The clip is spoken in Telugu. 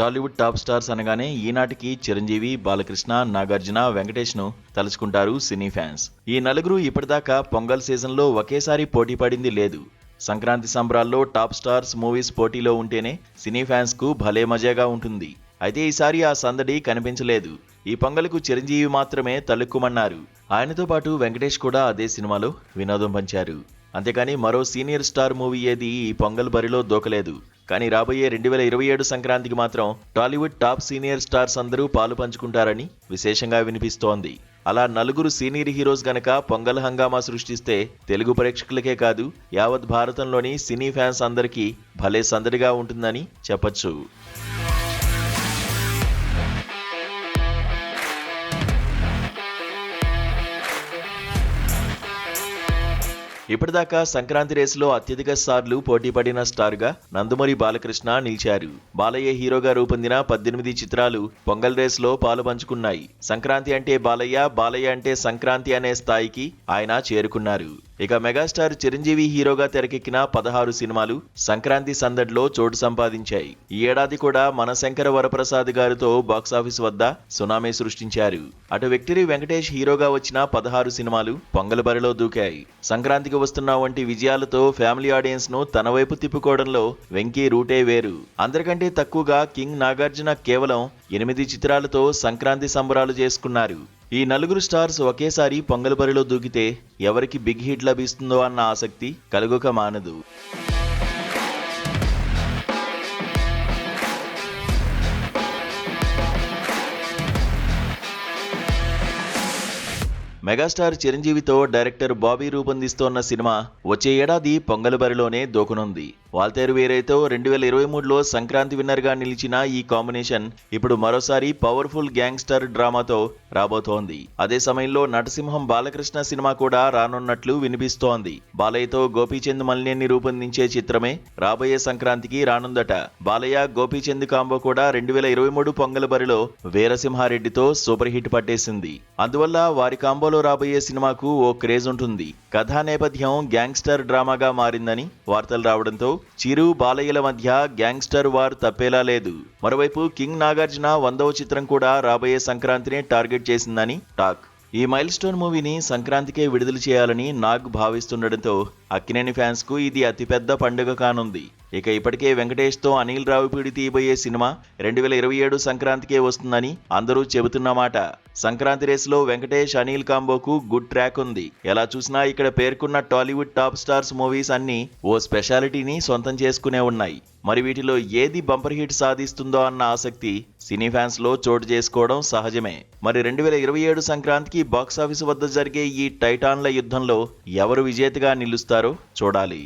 టాలీవుడ్ టాప్ స్టార్స్ అనగానే ఈనాటికి చిరంజీవి బాలకృష్ణ నాగార్జున వెంకటేష్ను తలుచుకుంటారు సినీ ఫ్యాన్స్. ఈ నలుగురు ఇప్పటిదాకా పొంగల్ సీజన్లో ఒకేసారి పోటీ పడింది లేదు. సంక్రాంతి సంబరాల్లో టాప్ స్టార్స్ మూవీస్ పోటీలో ఉంటేనే సినీ ఫ్యాన్స్కు భలే మజాగా ఉంటుంది. అయితే ఈసారి ఆ సందడి కనిపించలేదు. ఈ పొంగల్కు చిరంజీవి మాత్రమే తలుక్కుమన్నారు. ఆయనతో పాటు వెంకటేష్ కూడా అదే సినిమాలో వినోదం పంచారు. అంతేకాని మరో సీనియర్ స్టార్ మూవీ ఏది ఈ పొంగల్ బరిలో దూకలేదు. కానీ రాబోయే రెండు వేల ఇరవై ఏడు సంక్రాంతికి మాత్రం టాలీవుడ్ టాప్ సీనియర్ స్టార్స్ అందరూ పాలు పంచుకుంటారని విశేషంగా వినిపిస్తోంది. అలా నలుగురు సీనియర్ హీరోస్ గనక పొంగల్ హంగామా సృష్టిస్తే తెలుగు ప్రేక్షకులకే కాదు యావత్ భారతంలోని సినీ ఫ్యాన్స్ అందరికీ భలే సందడిగా ఉంటుందని చెప్పొచ్చు. ఇప్పటిదాకా సంక్రాంతి రేసులో అత్యధిక సార్లు పోటీ పడిన స్టార్గా నందమూరి బాలకృష్ణ నిలిచారు. బాలయ్య హీరోగా రూపొందిన పద్దెనిమిది చిత్రాలు పొంగల్ రేసులో పాలు పంచుకున్నాయి. సంక్రాంతి అంటే బాలయ్య బాలయ్య అంటే సంక్రాంతి అనే స్థాయికి ఆయన చేరుకున్నారు. ఇక మెగాస్టార్ చిరంజీవి హీరోగా తెరకెక్కిన పదహారు సినిమాలు సంక్రాంతి సందడిలో చోటు సంపాదించాయి. ఈ ఏడాది కూడా మనశంకర వరప్రసాద్ గారితో బాక్సాఫీస్ వద్ద సునామీ సృష్టించారు. అటు విక్టరీ వెంకటేష్ హీరోగా వచ్చిన పదహారు సినిమాలు పొంగల బరిలో దూకాయి. సంక్రాంతికి వస్తున్న వంటి విజయాలతో ఫ్యామిలీ ఆడియన్స్ను తన వైపు తిప్పుకోవడంలో వెంకీ రూటే వేరు. అందరికంటే తక్కువగా కింగ్ నాగార్జున కేవలం ఎనిమిది చిత్రాలతో సంక్రాంతి సంబరాలు చేసుకున్నారు. ఈ నలుగురు స్టార్స్ ఒకేసారి పొంగల్ బరిలో దూకితే ఎవరికి బిగ్ హిట్ లభిస్తుందో అన్న ఆసక్తి కలుగుక మానదు. మెగాస్టార్ చిరంజీవితో డైరెక్టర్ బాబీ రూపొందిస్తోన్న సినిమా వచ్చే ఏడాది పొంగల్ బరిలోనే దూకనుంది. వాల్తేరు వేరేతో రెండు వేల ఇరవై మూడులో సంక్రాంతి విన్నర్గా నిలిచిన ఈ కాంబినేషన్ ఇప్పుడు మరోసారి పవర్ఫుల్ గ్యాంగ్స్టర్ డ్రామాతో రాబోతోంది. అదే సమయంలో నటసింహం బాలకృష్ణ సినిమా కూడా రానున్నట్లు వినిపిస్తోంది. బాలయ్యతో గోపీచంద్ మల్లేని రూపొందించే చిత్రమే రాబోయే సంక్రాంతికి రానుందట. బాలయ్య గోపీచంద్ కాంబో కూడా రెండు వేల ఇరవై మూడు పొంగల బరిలో వీరసింహారెడ్డితో సూపర్ హిట్ పట్టేసింది. అందువల్ల వారి కాంబోలో రాబోయే సినిమాకు ఓ క్రేజ్ ఉంటుంది. కథా నేపథ్యం గ్యాంగ్స్టర్ డ్రామాగా మారిందని వార్తలు రావడంతో చిరు బాలయ్యల మధ్య గ్యాంగ్స్టర్ వార్ తప్పేలా లేదు. మరోవైపు కింగ్ నాగార్జున వందవ చిత్రం కూడా రాబోయే సంక్రాంతిని టార్గెట్ చేసిందని టాక్. ఈ మైల్ స్టోన్ మూవీని సంక్రాంతికే విడుదల చేయాలని నాగ్ భావిస్తుండటంతో అక్కినేని ఫ్యాన్స్కు ఇది అతిపెద్ద పండుగ కానుంది. ఇక ఇప్పటికే వెంకటేష్తో అనిల్ రావిపూడి తీయబోయే సినిమా రెండు వేల ఇరవై ఏడు సంక్రాంతికే వస్తుందని అందరూ చెబుతున్నమాట. సంక్రాంతి రేసులో వెంకటేష్ అనిల్ కాంబోకు గుడ్ ట్రాక్ ఉంది. ఎలా చూసినా ఇక్కడ పేర్కొన్న టాలీవుడ్ టాప్ స్టార్స్ మూవీస్ అన్ని ఓ స్పెషాలిటీని సొంతం చేసుకునే ఉన్నాయి. మరి వీటిలో ఏది బంపర్ హిట్ సాధిస్తుందో అన్న ఆసక్తి సినీ ఫ్యాన్స్లో చోటు చేసుకోవడం సహజమే. మరి రెండు వేల ఇరవై ఏడు సంక్రాంతికి బాక్సాఫీస్ వద్ద జరిగే ఈ టైటాన్ల యుద్ధంలో ఎవరు విజేతగా నిలుస్తారో చూడాలి.